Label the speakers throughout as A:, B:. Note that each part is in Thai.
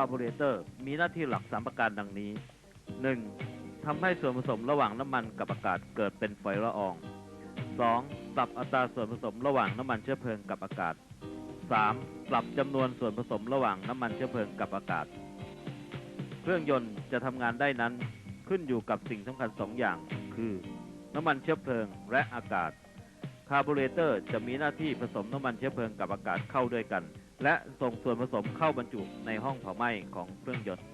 A: าร์บูเรเตอร์ มีหน้าที่หลักสามประการดังนี้ 1. ทำให้ส่วนผสมระหว่างน้ำมันกับอากาศเกิดเป็นฝอยละออง 2. ปรับอัตราส่วนผสมระหว่างน้ำมันเชื้อเพลิงกับอากาศ 3. ปรับจำนวนส่วนผสมระหว่างน้ำมันเชื้อเพลิงกับอากาศ เครื่องยนต์จะทำงานได้นั้นขึ้นอยู่กับสิ่งสำคัญสองอย่าง คือ น้ำมันเชื้อเพลิงและอากาศคาร์บูเรเตอร์จะมีหน้าที่ผสมน้ำมันเชื้อเพลิงกับอากาศเข้าด้วยกัน และส่งส่วนผสมเข้าบรรจุในห้องเผาไหม้ของเครื่องยนต์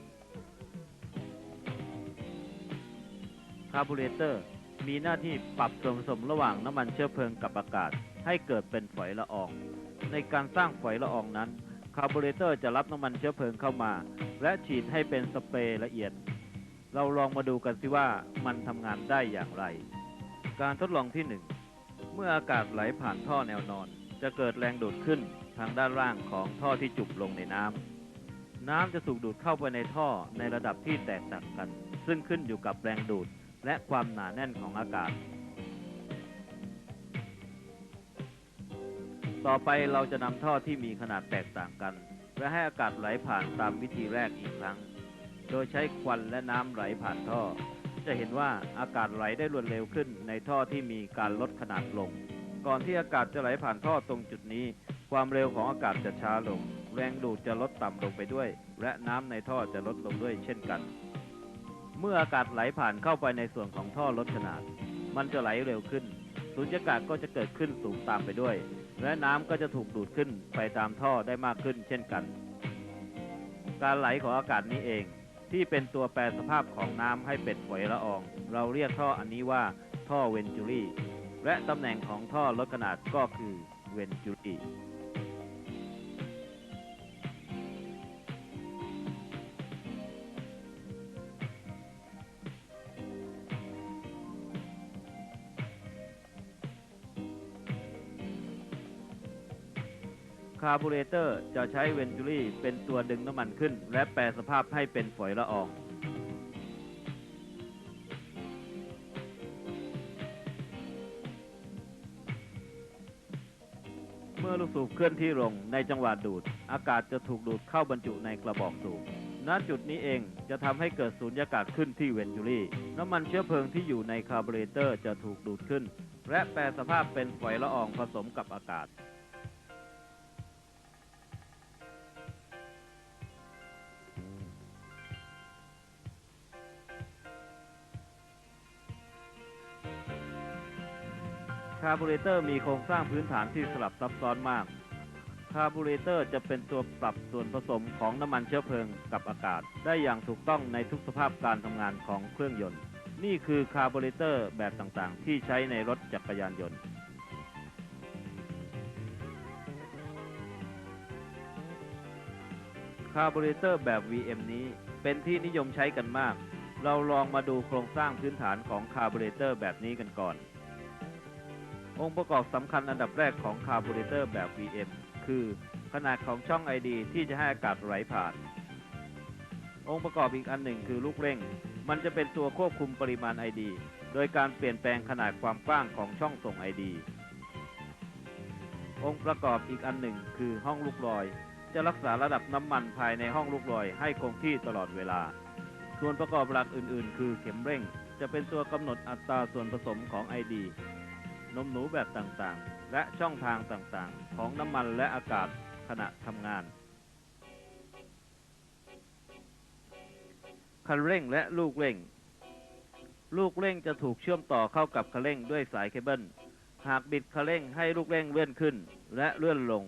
A: คาร์บูเรเตอร์มีหน้าที่ปรับส่วนผสมระหว่างน้ำมันเชื้อเพลิงกับอากาศ ให้เกิดเป็นฝอยละออง ในการสร้างฝอยละอองนั้นคาร์บูเรเตอร์จะรับน้ำมันเชื้อเพลิงเข้ามา และฉีดให้เป็นสเปรย์ละเอียด เราลองมาดูกันสิว่ามันทำงานได้อย่างไร การทดลองที่หนึ่งเมื่ออากาศไหลผ่านท่อแนวนอน จะเกิดแรงดูดขึ้น ทางด้านล่างของท่อที่จุบลงในน้ำ น้ำจะถูกดูดเข้าไปในท่อในระดับที่แตกต่างกัน ซึ่งขึ้นอยู่กับแรงดูดและความหนาแน่นของอากาศ ต่อไปเราจะนำท่อที่มีขนาดแตกต่างกัน และให้อากาศไหลผ่านตามวิธีแรกอีกครั้ง โดยใช้ควันและน้ำไหลผ่านท่อ จะเห็นว่าอากาศไหลได้รวดเร็วขึ้นในท่อที่มีการลดขนาดลง ก่อนที่อากาศจะไหลผ่านท่อตรงจุดนี้ ความเร็วของอากาศจะช้าลง แรงดูดจะลดต่ำลงไปด้วย และน้ำในท่อจะลดลงด้วยเช่นกัน เมื่ออากาศไหลผ่านเข้าไปในส่วนของท่อลดขนาด มันจะไหลเร็วขึ้นสุญญากาศก็จะเกิดขึ้นสูงตามไปด้วย และน้ำก็จะถูกดูดขึ้นไปตามท่อได้มากขึ้นเช่นกัน การไหลของอากาศนี้เอง ที่เป็นตัวแปรสภาพของน้ำให้เป็นฝอยละออง เราเรียกท่ออันนี้ว่าท่อเวนจูรี่และตำแหน่งของท่อลดขนาดก็คือเวนจูรี่ คาร์บูเรเตอร์จะใช้เวนจูรี่เป็นตัวดึงน้ำมันขึ้น และแปรสภาพให้เป็นฝอยละออง เมื่อลูกสูบเคลื่อนที่ลงในจังหวะดูด อากาศจะถูกดูดเข้าบรรจุในกระบอกสูบณจุดนี้เองจะทำให้เกิดสูญญากาศขึ้นที่เวนจูรี่น้ำมันเชื้อเพลิงที่อยู่ในคาร์บูเรเตอร์จะถูกดูดขึ้น และแปรสภาพเป็นฝอยละอองผสมกับอากาศ คาร์บูเรเตอร์มีโครงสร้างพื้นฐานที่สลับซับซ้อนมาก คาร์บูเรเตอร์จะเป็นตัวปรับส่วนผสมของน้ำมันเชื้อเพลิงกับอากาศ ได้อย่างถูกต้องในทุกสภาพการทำงานของเครื่องยนต์ นี่คือคาร์บูเรเตอร์แบบต่างๆ ที่ใช้ในรถจักรยานยนต์คาร์บูเรเตอร์แบบ VM นี้เป็นที่นิยมใช้กันมาก เราลองมาดูโครงสร้างพื้นฐานของคาร์บูเรเตอร์แบบนี้กันก่อน องค์ประกอบสำคัญอันดับแรกของคาร์บูเรเตอร์แบบ VM คือขนาดของช่อง ID ที่จะให้อากาศไหลผ่าน องค์ประกอบอีกอันหนึ่งคือลูกเร่ง มันจะเป็นตัวควบคุมปริมาณ ID โดยการเปลี่ยนแปลงขนาดความกว้างของช่องส่ง ID องค์ประกอบอีกอันหนึ่งคือห้องลูกลอย จะรักษาระดับน้ำมันภายในห้องลูกลอยให้คงที่ตลอดเวลา ส่วนประกอบหลักอื่น ๆ คือเข็มเร่ง จะเป็นตัวกำหนดอัตราส่วนผสมของ ID นมหนูแบบต่างๆ และช่องทางต่างๆ ของน้ำมันและอากาศขณะทำงาน คันเร่งและลูกเร่ง ลูกเร่งจะถูกเชื่อมต่อเข้ากับคันเร่งด้วยสายเคเบิล หากบิดคันเร่งให้ลูกเร่งเลื่อนขึ้นและเลื่อนลง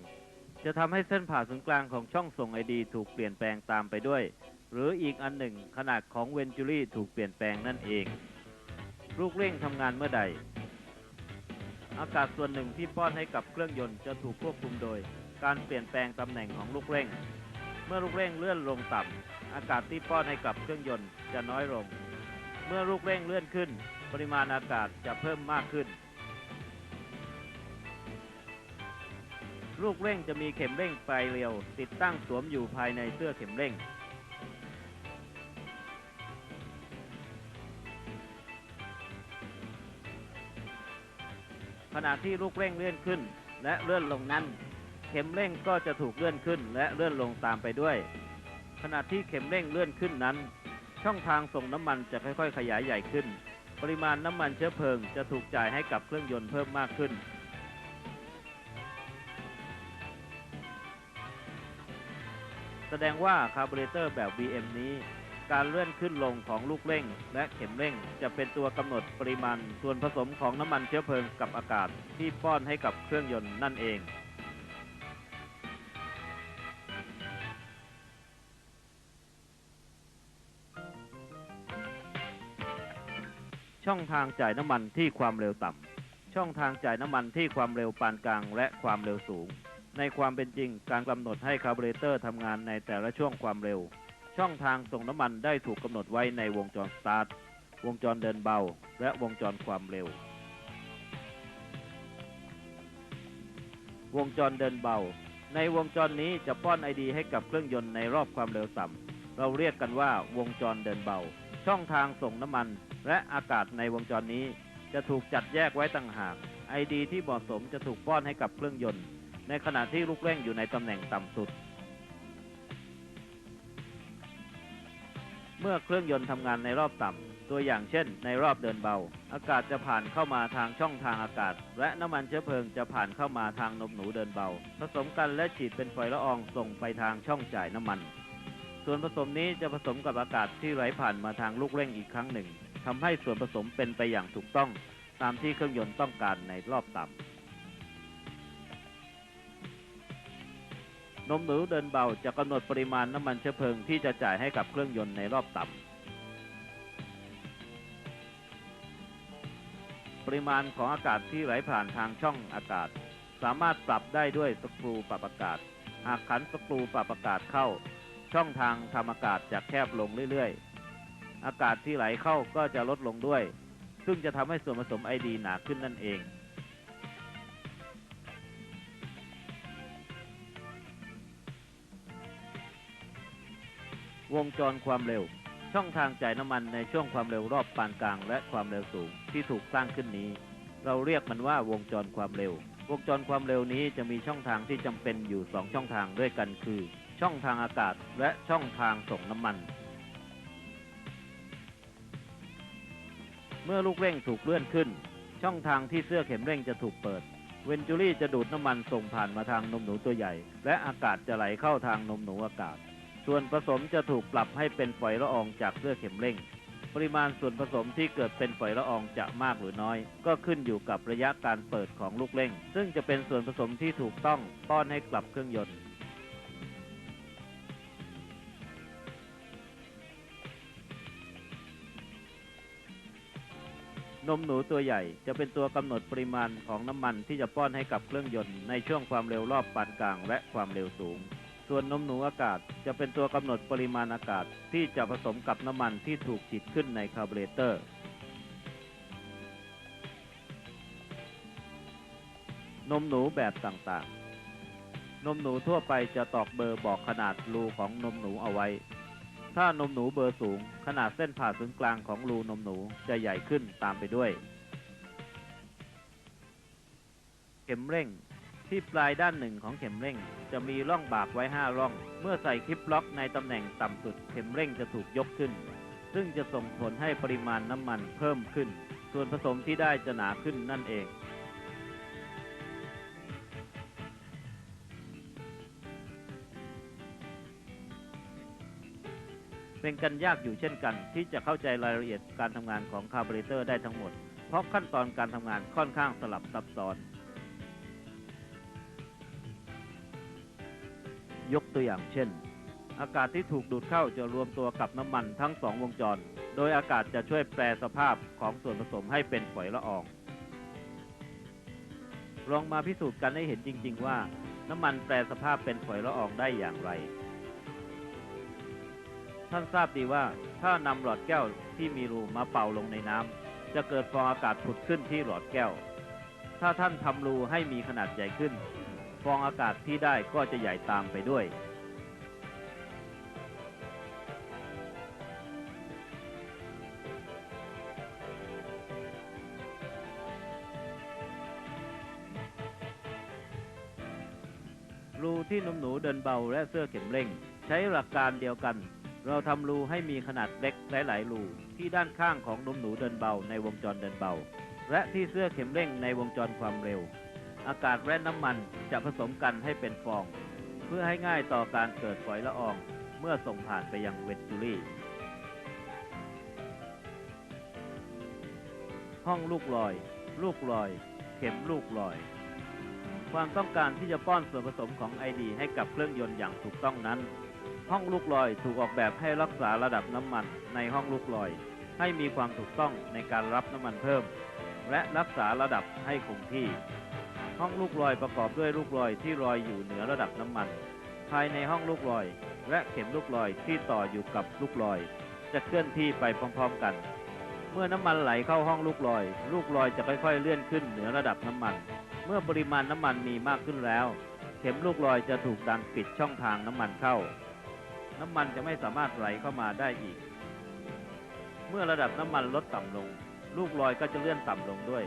A: จะทำให้เส้นผ่าศูนย์กลางของช่องส่งไอดีถูกเปลี่ยนแปลงตามไปด้วย หรืออีกอันหนึ่งขนาดของเวนจูรี่ถูกเปลี่ยนแปลงนั่นเอง ลูกเร่งทำงานเมื่อใด อากาศส่วนหนึ่งที่ป้อนให้กับเครื่องยนต์จะถูกควบคุมโดย การเปลี่ยนแปลงตำแหน่งของลูกเร่ง เมื่อลูกเร่งเลื่อนลงต่ำอากาศที่ป้อนให้กับเครื่องยนต์จะน้อยลง เมื่อลูกเร่งเลื่อนขึ้น ปริมาณอากาศจะเพิ่มมากขึ้น ลูกเร่งจะมีเข็มเร่งปลายเรียวติดตั้งสวมอยู่ภายในเสื้อเข็มเร่ง ขณะที่ลูกเร่งเลื่อนขึ้น และเลื่อนลงนั้น เข็มเร่งก็จะถูกเลื่อนขึ้นและเลื่อนลงตามไปด้วย ขณะที่เข็มเร่งเลื่อนขึ้นนั้น ช่องทางส่งน้ำมันจะค่อยๆ ขยายใหญ่ขึ้น ปริมาณน้ำมันเชื้อเพลิงจะถูกจ่ายให้กับเครื่องยนต์เพิ่มมากขึ้นแสดงว่าคาร์บูเรเตอร์แบบ VM นี้ การเลื่อนขึ้นลงของลูกเร่ง และเข็มเร่ง จะเป็นตัวกำหนดปริมาณ ส่วนผสมของน้ำมันเชื้อเพลิงกับอากาศที่ป้อนให้กับเครื่องยนต์นั่นเองช่องทางจ่ายน้ำมันที่ความเร็วต่ำ ช่องทางจ่ายน้ำมันที่ความเร็วปานกลางและความเร็วสูง ในความเป็นจริงการกำหนดให้คาร์บูเรเตอร์ทำงานในแต่ละช่วงความเร็ว ช่องทางส่งน้ำมันได้ถูกกำหนดไว้ในวงจรสตาร์ท วงจรเดินเบา และวงจรความเร็ว วงจรเดินเบา ในวงจรนี้จะป้อนไอดีให้กับเครื่องยนต์ในรอบความเร็วต่ำ เราเรียกกันว่าวงจรเดินเบา ช่องทางส่งน้ำมัน และอากาศในวงจรนี้ จะถูกจัดแยกไว้ต่างหาก ไอดีที่เหมาะสมจะถูกป้อนให้กับเครื่องยนต์ ในขณะที่ลูกเร่งอยู่ในตำแหน่งต่ำสุด เมื่อเครื่องยนต์ทำงานในรอบต่ำ ตัวอย่างเช่น ในรอบเดินเบา อากาศจะผ่านเข้ามาทางช่องทางอากาศ และน้ำมันเชื้อเพลิงจะผ่านเข้ามาทางนมหนูเดินเบา ผสมกันและฉีดเป็นฝอยละอองส่งไปทางช่องจ่ายน้ำมัน ส่วนผสมนี้จะผสมกับอากาศที่ไหลผ่านมาทางลูกเร่งอีกครั้งหนึ่งทำให้ส่วนผสมเป็นไปอย่างถูกต้อง ตามที่เครื่องยนต์ต้องการในรอบต่ำ นมหนูเดินเบาจะกำหนดปริมาณน้ำมันเชื้อเพลิงที่จะจ่ายให้กับเครื่องยนต์ในรอบต่ำ ปริมาณของอากาศที่ไหลผ่านทางช่องอากาศ สามารถปรับได้ด้วยสกรูปรับอากาศ หากขันสกรูปรับอากาศเข้า ช่องทางทำอากาศจะแคบลงเรื่อยๆ อากาศที่ไหลเข้าก็จะลดลงด้วย ซึ่งจะทำให้ส่วนผสมไอดีหนาขึ้นนั่นเอง วงจรความเร็ว ช่องทางจ่ายน้ำมันในช่วงความเร็วรอบปานกลาง และความเร็วสูงที่ถูกสร้างขึ้นนี้ เราเรียกมันว่าวงจรความเร็ว วงจรความเร็วนี้จะมีช่องทางที่จำเป็นอยู่สองช่องทางด้วยกันคือ ช่องทางอากาศและช่องทางส่งน้ำมัน เมื่อลูกเร่งถูกเลื่อนขึ้น ช่องทางที่เสื้อเข็มเร่งจะถูกเปิดเวนจูรี่จะดูดน้ำมันส่งผ่านมาทางนมหนูตัวใหญ่ และอากาศจะไหลเข้าทางนมหนูอากาศ ส่วนผสมจะถูกปรับให้เป็นฝอยละอองจากเสื้อเข็มเร่ง ปริมาณส่วนผสมที่เกิดเป็นฝอยละอองจะมากหรือน้อย ก็ขึ้นอยู่กับระยะการเปิดของลูกเร่ง ซึ่งจะเป็นส่วนผสมที่ถูกต้องป้อนให้กลับเครื่องยนต์นมหนูตัวใหญ่จะเป็นตัวกำหนดปริมาณของน้ำมันที่จะป้อนให้กับเครื่องยนต์ในช่วงความเร็วรอบปานกลางและความเร็วสูง ส่วนนมหนูอากาศจะเป็นตัวกำหนดปริมาณอากาศที่จะผสมกับน้ำมันที่ถูกฉีดขึ้นในคาร์บูเรเตอร์ นมหนูแบบต่างๆ นมหนูทั่วไปจะตอกเบอร์บอกขนาดรูของนมหนูเอาไว้ ถ้านมหนูเบอร์สูง ขนาดเส้นผ่าศูนย์กลางของรูนมหนูจะใหญ่ขึ้นตามไปด้วย เข็มเร่ง ที่ปลายด้านหนึ่งของเข็มเร่ง จะมีร่องบากไว้ 5 ร่อง เมื่อใส่คลิปล็อกในตำแหน่งต่ำสุดเข็มเร่งจะถูกยกขึ้น ซึ่งจะส่งผลให้ปริมาณน้ำมันเพิ่มขึ้น ส่วนผสมที่ได้จะหนาขึ้นนั่นเองเป็นกันยากอยู่เช่นกัน ที่จะเข้าใจรายละเอียดการทำงานของคาร์บูเรเตอร์ได้ทั้งหมด เพราะขั้นตอนการทำงานค่อนข้างสลับซับซ้อน ยกตัวอย่างเช่น อากาศที่ถูกดูดเข้าจะรวมตัวกับน้ำมันทั้งสองวงจร โดยอากาศจะช่วยแปลสภาพของส่วนผสมให้เป็นฝอยละออง ลองมาพิสูจน์กันให้เห็นจริง ๆ ว่า น้ำมันแปลสภาพเป็นฝอยละอองได้อย่างไร ท่านทราบดีว่าถ้านำหลอดแก้วที่มีรูมาเป่าลงในน้ำจะเกิดฟองอากาศผุดขึ้นที่หลอดแก้ว ถ้าท่านทำรูให้มีขนาดใหญ่ขึ้น ฟองอากาศที่ได้ก็จะใหญ่ตามไปด้วย รูที่นมหนูเดินเบาและเสื้อเข็มเร่ง ใช้หลักการเดียวกัน เราทำรูให้มีขนาดเล็กหลาย ๆ รูที่ด้านข้างของนมหนูเดินเบาในวงจรเดินเบา และที่เสื้อเข็มเร่งในวงจรความเร็ว อากาศและน้ำมันจะผสมกันให้เป็นฟอง เพื่อให้ง่ายต่อการเกิดฝอยละอองเมื่อส่งผ่านไปยังเวนจูรี่ ห้องลูกลอย ลูกลอย เข็มลูกลอย ความต้องการที่จะป้อนส่วนผสมของไอดีให้กับเครื่องยนต์อย่างถูกต้องนั้น ห้องลูกลอยถูกออกแบบให้รักษาระดับน้ำมันในห้องลูกลอย ให้มีความถูกต้องในการรับน้ำมันเพิ่ม และรักษาระดับให้คงที่ ห้องลูกลอยประกอบด้วยลูกลอยที่ลอยอยู่เหนือระดับน้ำมัน ภายในห้องลูกลอย และเข็มลูกลอยที่ต่ออยู่กับลูกลอย จะเคลื่อนที่ไปพร้อมๆกัน เมื่อน้ำมันไหลเข้าห้องลูกลอย ลูกลอยจะค่อยๆเลื่อนขึ้นเหนือระดับน้ำมัน เมื่อปริมาณน้ำมันมีมากขึ้นแล้ว เข็มลูกลอยจะถูกดันปิดช่องทางน้ำมันเข้า น้ำมันจะไม่สามารถไหลเข้ามาได้อีก เมื่อระดับน้ำมันลดต่ำลง ลูกลอยก็จะเลื่อนต่ำลงด้วย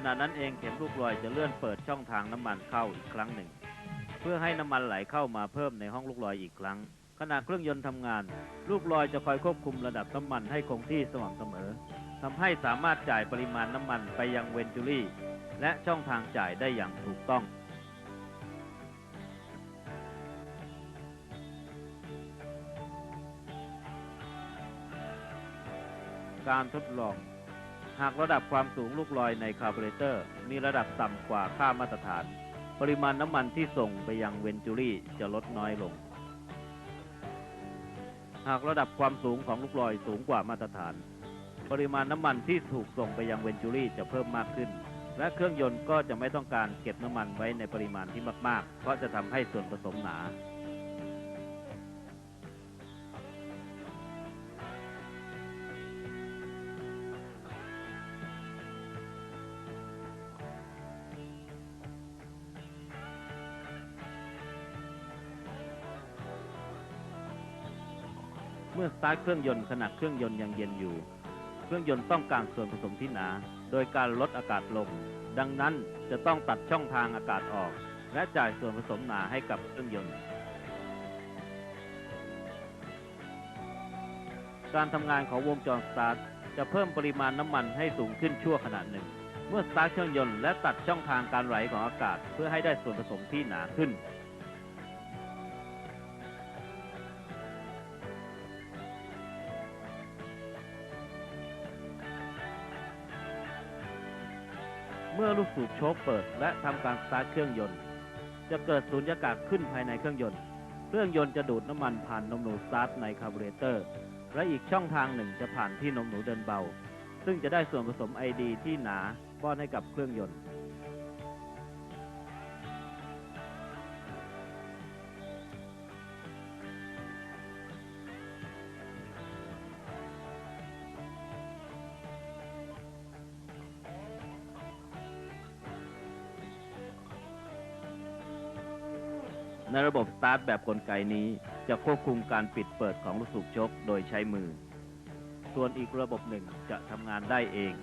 A: ขณะนั้นเองเข็มลูกลอยจะเลื่อนเปิดช่องทางน้ำมันเข้าอีกครั้งหนึ่ง เพื่อให้น้ำมันไหลเข้ามาเพิ่มในห้องลูกลอยอีกครั้ง ขณะเครื่องยนต์ทำงาน ลูกลอยจะคอยควบคุมระดับน้ำมันให้คงที่สม่ำเสมอทำให้สามารถจ่ายปริมาณน้ำมันไปยังเวนจูรี่และช่องทางจ่ายได้อย่างถูกต้องการทดลอง หากระดับความสูงลูกลอยในคาร์บูเรเตอร์ มีระดับต่ำกว่าค่ามาตรฐาน ปริมาณน้ำมันที่ส่งไปยังเวนจูรี่จะลดน้อยลง หากระดับความสูงของลูกลอยสูงกว่ามาตรฐาน ปริมาณน้ำมันที่ถูกส่งไปยังเวนจูรี่จะเพิ่มมากขึ้น และเครื่องยนต์ก็จะไม่ต้องการเก็บน้ำมันไว้ในปริมาณที่มาก ๆ เพราะจะทำให้ส่วนผสมหนา อสตาร์ทเครื่องยนต์ขณะเครื่องยนต์ยังเย็นอยู่ เครื่องยนต์ต้องการส่วนผสมที่หนา โดยการลดอากาศลง ดังนั้นจะต้องตัดช่องทางอากาศออก และจ่ายส่วนผสมหนาให้กับเครื่องยนต์ การทำงานของวงจรสตาร์ทจะเพิ่มปริมาณน้ำมันให้สูงขึ้นชั่วขณะหนึ่ง เมื่อสตาร์ทเครื่องยนต์และตัดช่องทางการไหลของอากาศเพื่อให้ได้ส่วนผสมที่หนาขึ้น มื่อลูกสูบโชคเปิด และทำการสตาร์ทเครื่องยนต์ จะเกิดสูญญากาศขึ้นภายในเครื่องยนต์ เครื่องยนต์จะดูดน้ำมันผ่านนมหนูสตาร์ทในคาร์บูเรเตอร์ และอีกช่องทางหนึ่งจะผ่านที่นมหนูเดินเบา ซึ่งจะได้ส่วนผสมไอดีที่หนาป้อนให้กับเครื่องยนต์ ระบบสตาร์ทแบบกลไกนี้จะควบคุมการปิดเปิดของลูกสูบชกโดยใช้มือ ส่วนอีกระบบหนึ่งจะทำงานได้เอง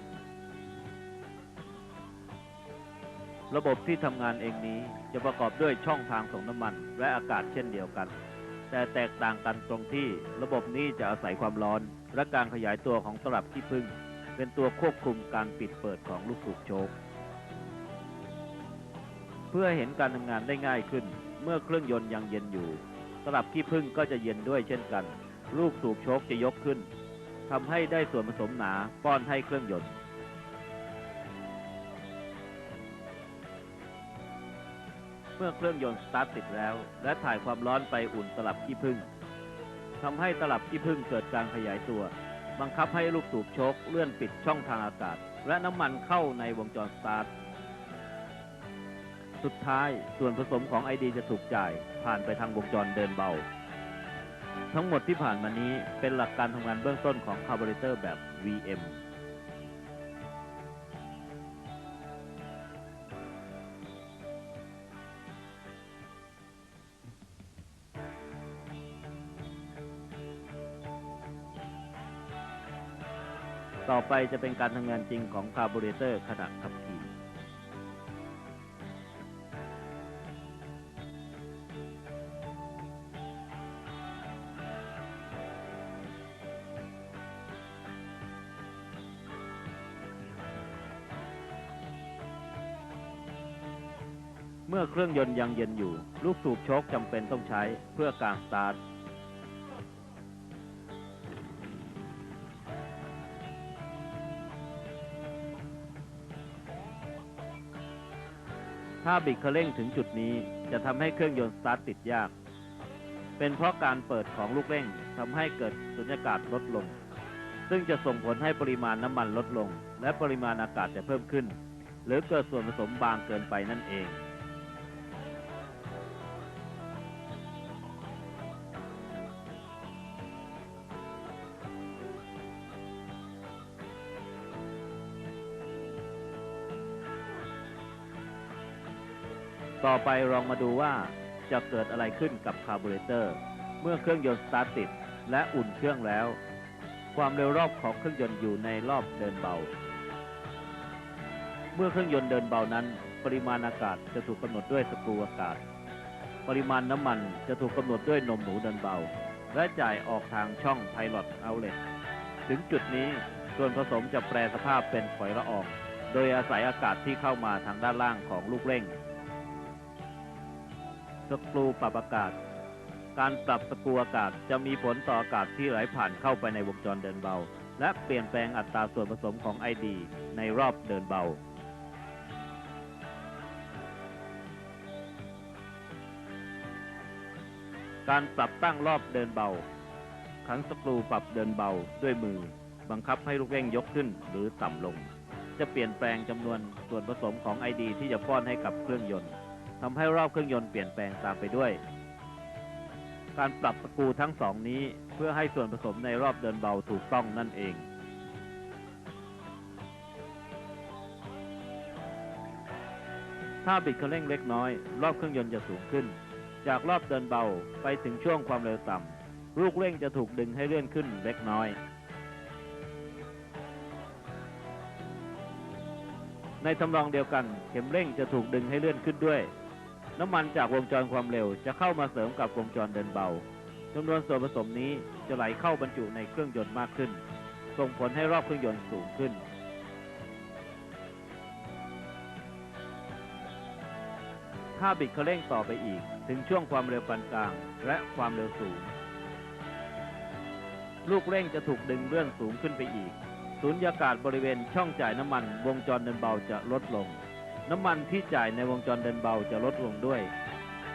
A: ระบบที่ทำงานเองนี้จะประกอบด้วยช่องทางส่งน้ำมันและอากาศเช่นเดียวกัน แต่แตกต่างกันตรงที่ระบบนี้จะอาศัยความร้อน และการขยายตัวของตลับที่พึ่งเป็นตัวควบคุมการปิดเปิดของลูกสูบโชคเพื่อเห็นการทำงานได้ง่ายขึ้น เมื่อเครื่องยนต์ยังเย็นอยู่ ตลับขี้ผึ้งก็จะเย็นด้วยเช่นกัน ลูกสูบโชคจะยกขึ้นทำให้ได้ส่วนผสมหนาป้อนให้เครื่องยนต์เมื่อเครื่องยนต์สตาร์ทติดแล้ว และถ่ายความร้อนไปอุ่นตลับขี้ผึ้งทำให้ตลับขี้ผึ้งเกิดการขยายตัว บังคับให้ลูกสูบโชคเลื่อนปิดช่องทางอากาศ และน้ำมันเข้าในวงจรสตาร์ท สุดท้ายส่วนผสมของไอดีจะถูกจ่าย ผ่านไปทางวงจรเดินเบา ทั้งหมดที่ผ่านมานี้เป็นหลักการทำงานเบื้องต้นของคาร์บูเรเตอร์แบบ VM ต่อไปจะเป็นการทำงานจริงของคาร์บูเรเตอร์ขณะขับขี่ รื่องยนต์ยังเย็นอยู่ ลูกสูบโชคจำเป็นต้องใช้เพื่อการสตาร์ทถ้าบิดคันเร่งถึงจุดนี้จะทำให้เครื่องยนต์สตาร์ทติดยาก เป็นเพราะการเปิดของลูกเร่งทำให้เกิดสุญญากาศลดลง ซึ่งจะส่งผลให้ปริมาณน้ำมันลดลง และปริมาณอากาศจะเพิ่มขึ้น หรือเกิดส่วนผสมบางเกินไปนั่นเอง ต่อไปลองมาดูว่าจะเกิดอะไรขึ้นกับคาร์บูเรเตอร์ เมื่อเครื่องยนต์สตาร์ทติดและอุ่นเครื่องแล้ว ความเร็วรอบของเครื่องยนต์อยู่ในรอบเดินเบา เมื่อเครื่องยนต์เดินเบานั้น ปริมาณอากาศจะถูกกำหนดด้วยสกรูอากาศ ปริมาณน้ำมันจะถูกกำหนดด้วยนมหนูเดินเบา และจ่ายออกทางช่องไพลอตเอาเลตถึงจุดนี้ส่วนผสมจะแปรสภาพเป็นฝอยละออง โดยอาศัยอากาศที่เข้ามาทางด้านล่างของลูกเร่ง สกรูปรับอากาศ การปรับสกรูอากาศจะมีผลต่ออากาศที่ไหลผ่านเข้าไปในวงจรเดินเบา และเปลี่ยนแปลงอัตราส่วนผสมของไอดีในรอบเดินเบา การปรับตั้งรอบเดินเบาขันสกรูปรับเดินเบาด้วยมือ บังคับให้ลูกเร่งยกขึ้นหรือต่ำลง จะเปลี่ยนแปลงจำนวนส่วนผสมของไอดีที่จะป้อนให้กับเครื่องยนต์ ทำให้รอบเครื่องยนต์เปลี่ยนแปลงตามไปด้วย การปรับสกูทั้งสองนี้เพื่อให้ส่วนผสมในรอบเดินเบาถูกต้องนั่นเอง ถ้าบิดคันเร่งเล็กน้อย รอบเครื่องยนต์จะสูงขึ้น จากรอบเดินเบาไปถึงช่วงความเร็วต่ำลูกเร่งจะถูกดึงให้เลื่อนขึ้นเล็กน้อยในทำนองเดียวกัน เข็มเร่งจะถูกดึงให้เลื่อนขึ้นด้วย น้ำมันจากวงจรความเร็วจะเข้ามาเสริมกับวงจรเดินเบาจำนวนส่วนผสมนี้จะไหลเข้าบรรจุในเครื่องยนต์มากขึ้น ส่งผลให้รอบเครื่องยนต์สูงขึ้น ถ้าบิดคันเร่งต่อไปอีก ถึงช่วงความเร็วปานกลาง และความเร็วสูง ลูกเร่งจะถูกดึงเลื่อนสูงขึ้นไปอีก สูญญากาศบริเวณช่องจ่ายน้ำมัน วงจรเดินเบาจะลดลง น้ำมันที่จ่ายในวงจรเดินเบาจะลดลงด้วย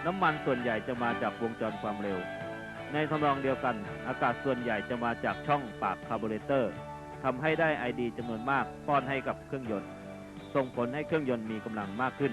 A: น้ำมันส่วนใหญ่จะมาจากวงจรความเร็ว ในทำนองเดียวกัน อากาศส่วนใหญ่จะมาจากช่องปากคาร์บูเรเตอร์ทำให้ได้ไอดีจำนวนมากป้อนให้กับเครื่องยนต์ ส่งผลให้เครื่องยนต์มีกำลังมากขึ้น